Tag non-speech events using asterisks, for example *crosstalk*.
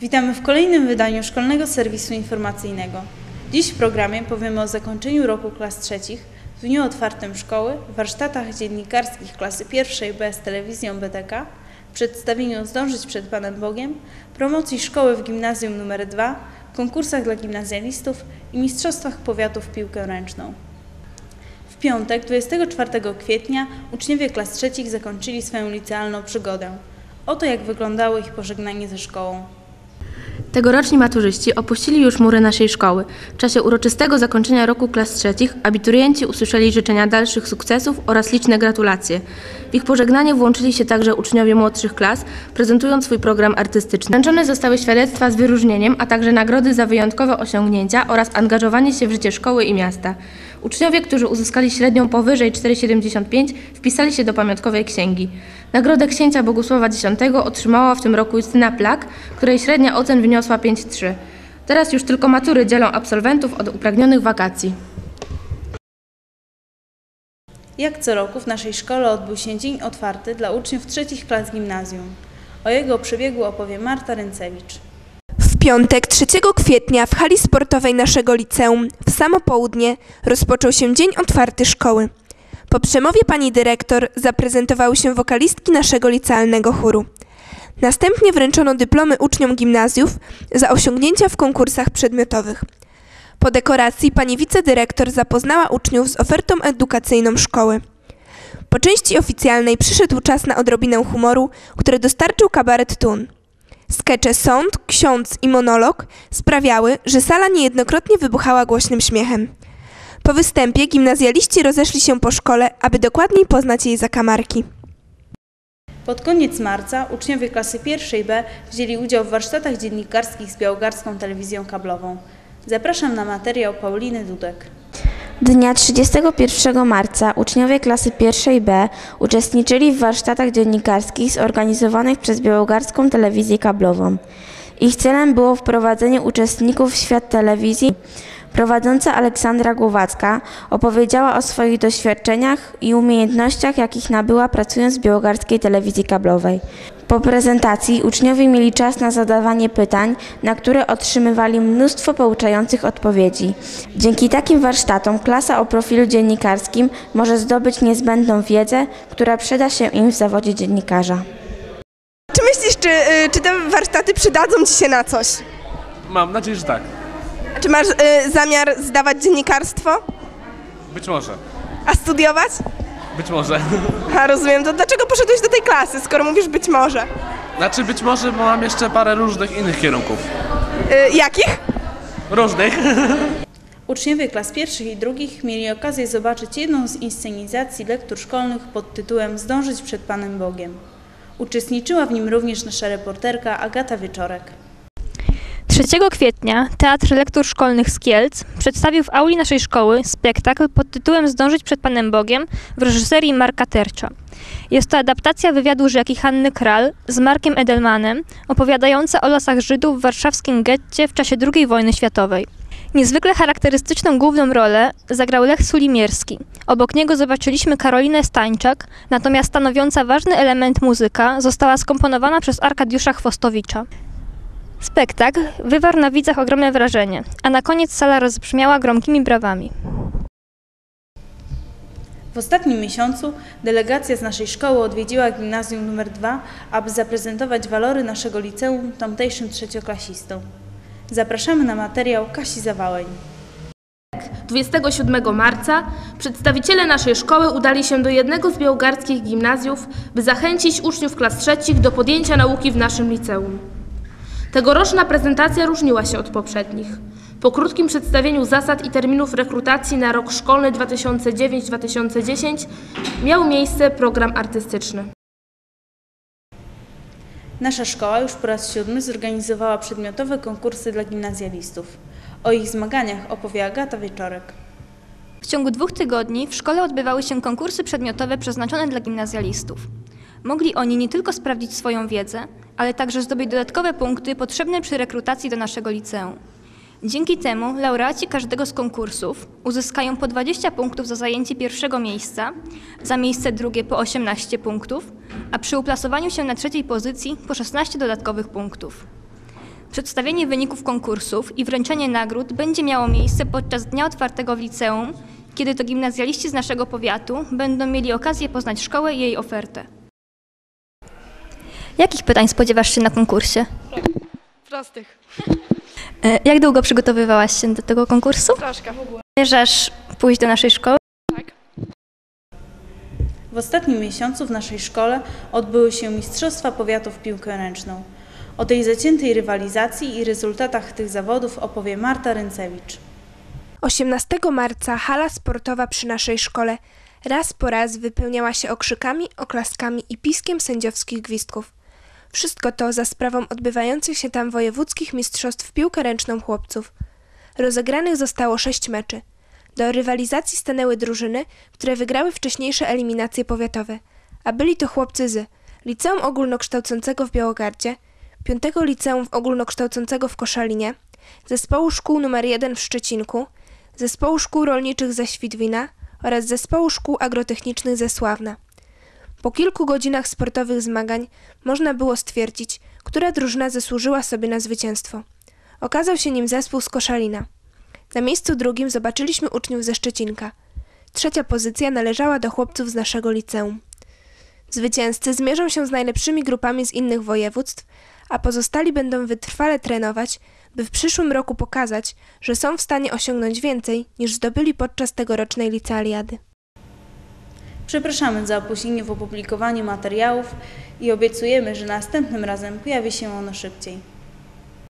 Witamy w kolejnym wydaniu szkolnego serwisu informacyjnego. Dziś w programie powiemy o zakończeniu roku klas trzecich, w dniu otwartym szkoły, warsztatach dziennikarskich klasy pierwszej B z telewizją BTK, przedstawieniu Zdążyć przed Panem Bogiem, promocji szkoły w gimnazjum nr 2, konkursach dla gimnazjalistów i mistrzostwach powiatów w piłkę ręczną. W piątek, 24 kwietnia, uczniowie klas trzecich zakończyli swoją licealną przygodę. Oto jak wyglądało ich pożegnanie ze szkołą. Tegoroczni maturzyści opuścili już mury naszej szkoły. W czasie uroczystego zakończenia roku klas trzecich abiturienci usłyszeli życzenia dalszych sukcesów oraz liczne gratulacje. W ich pożegnanie włączyli się także uczniowie młodszych klas, prezentując swój program artystyczny. Wręczone zostały świadectwa z wyróżnieniem, a także nagrody za wyjątkowe osiągnięcia oraz angażowanie się w życie szkoły i miasta. Uczniowie, którzy uzyskali średnią powyżej 4,75 wpisali się do pamiątkowej księgi. Nagrodę księcia Bogusława X otrzymała w tym roku Justyna Plak, której średnia ocen wyniosła 5,3. Teraz już tylko matury dzielą absolwentów od upragnionych wakacji. Jak co roku w naszej szkole odbył się dzień otwarty dla uczniów trzecich klas gimnazjum. O jego przebiegu opowie Marta Ręcewicz. W piątek 3 kwietnia w hali sportowej naszego liceum w samo południe rozpoczął się dzień otwarty szkoły. Po przemowie pani dyrektor zaprezentowały się wokalistki naszego licealnego chóru. Następnie wręczono dyplomy uczniom gimnazjów za osiągnięcia w konkursach przedmiotowych. Po dekoracji pani wicedyrektor zapoznała uczniów z ofertą edukacyjną szkoły. Po części oficjalnej przyszedł czas na odrobinę humoru, który dostarczył kabaret Tun. Skecze Sąd, Ksiądz i Monolog sprawiały, że sala niejednokrotnie wybuchała głośnym śmiechem. Po występie gimnazjaliści rozeszli się po szkole, aby dokładniej poznać jej zakamarki. Pod koniec marca uczniowie klasy pierwszej B wzięli udział w warsztatach dziennikarskich z białogarską telewizją kablową. Zapraszam na materiał Pauliny Dudek. Dnia 31 marca uczniowie klasy pierwszej B uczestniczyli w warsztatach dziennikarskich zorganizowanych przez białogarską telewizję kablową. Ich celem było wprowadzenie uczestników w świat telewizji. Prowadząca Aleksandra Głowacka opowiedziała o swoich doświadczeniach i umiejętnościach, jakich nabyła pracując w białogarskiej telewizji kablowej. Po prezentacji uczniowie mieli czas na zadawanie pytań, na które otrzymywali mnóstwo pouczających odpowiedzi. Dzięki takim warsztatom klasa o profilu dziennikarskim może zdobyć niezbędną wiedzę, która przyda się im w zawodzie dziennikarza. Czy myślisz, czy, y, czy te warsztaty przydadzą Ci się na coś? Mam nadzieję, że tak. Czy masz y, zamiar zdawać dziennikarstwo? Być może. A studiować? Być może. *laughs* A rozumiem, to dlaczego poszedłeś do tej klasy, skoro mówisz być może? Znaczy być może, bo mam jeszcze parę różnych innych kierunków. Y, jakich? Różnych. *laughs* Uczniowie klas pierwszych i drugich mieli okazję zobaczyć jedną z inscenizacji lektur szkolnych pod tytułem Zdążyć przed Panem Bogiem. Uczestniczyła w nim również nasza reporterka Agata Wieczorek. 3 kwietnia Teatr Lektur Szkolnych z Kielc przedstawił w auli naszej szkoły spektakl pod tytułem Zdążyć przed Panem Bogiem w reżyserii Marka Tercza. Jest to adaptacja wywiadu rzeki Hanny Kral z Markiem Edelmanem, opowiadająca o losach Żydów w warszawskim getcie w czasie II wojny światowej. Niezwykle charakterystyczną główną rolę zagrał Lech Sulimierski. Obok niego zobaczyliśmy Karolinę Stańczak, natomiast stanowiąca ważny element muzyka została skomponowana przez Arkadiusza Chwostowicza. Spektakl wywarł na widzach ogromne wrażenie, a na koniec sala rozbrzmiała gromkimi brawami. W ostatnim miesiącu delegacja z naszej szkoły odwiedziła gimnazjum nr 2, aby zaprezentować walory naszego liceum tamtejszym trzecioklasistom. Zapraszamy na materiał Kasi Zawałeń. 27 marca przedstawiciele naszej szkoły udali się do jednego z białogarskich gimnazjów, by zachęcić uczniów klas trzecich do podjęcia nauki w naszym liceum. Tegoroczna prezentacja różniła się od poprzednich. Po krótkim przedstawieniu zasad i terminów rekrutacji na rok szkolny 2009-2010 miał miejsce program artystyczny. Nasza szkoła już po raz siódmy zorganizowała przedmiotowe konkursy dla gimnazjalistów. O ich zmaganiach opowie Agata Wieczorek. W ciągu dwóch tygodni w szkole odbywały się konkursy przedmiotowe przeznaczone dla gimnazjalistów. Mogli oni nie tylko sprawdzić swoją wiedzę, ale także zdobyć dodatkowe punkty potrzebne przy rekrutacji do naszego liceum. Dzięki temu laureaci każdego z konkursów uzyskają po 20 punktów za zajęcie pierwszego miejsca, za miejsce drugie po 18 punktów, a przy uplasowaniu się na trzeciej pozycji po 16 dodatkowych punktów. Przedstawienie wyników konkursów i wręczenie nagród będzie miało miejsce podczas Dnia Otwartego w liceum, kiedy to gimnazjaliści z naszego powiatu będą mieli okazję poznać szkołę i jej ofertę. Jakich pytań spodziewasz się na konkursie? Prostych. E, Jak długo przygotowywałaś się do tego konkursu? Troszkę. Zamierzasz pójść do naszej szkoły? W ostatnim miesiącu w naszej szkole odbyły się Mistrzostwa Powiatu w piłkę ręczną. O tej zaciętej rywalizacji i rezultatach tych zawodów opowie Marta Ręcewicz. 18 marca hala sportowa przy naszej szkole raz po raz wypełniała się okrzykami, oklaskami i piskiem sędziowskich gwizdków. Wszystko to za sprawą odbywających się tam wojewódzkich mistrzostw w piłkę ręczną chłopców. Rozegranych zostało sześć meczy. Do rywalizacji stanęły drużyny, które wygrały wcześniejsze eliminacje powiatowe, a byli to chłopcy z Liceum Ogólnokształcącego w Białogardzie, 5 Liceum Ogólnokształcącego w Koszalinie, Zespołu Szkół nr 1 w Szczecinku, Zespołu Szkół Rolniczych ze Świdwina oraz Zespołu Szkół Agrotechnicznych ze Sławna. Po kilku godzinach sportowych zmagań można było stwierdzić, która drużyna zasłużyła sobie na zwycięstwo. Okazał się nim zespół z Koszalina. Na miejscu drugim zobaczyliśmy uczniów ze Szczecinka. Trzecia pozycja należała do chłopców z naszego liceum. Zwycięzcy zmierzą się z najlepszymi grupami z innych województw, a pozostali będą wytrwale trenować, by w przyszłym roku pokazać, że są w stanie osiągnąć więcej niż zdobyli podczas tegorocznej licealiady. Przepraszamy za opóźnienie w opublikowaniu materiałów i obiecujemy, że następnym razem pojawi się ono szybciej.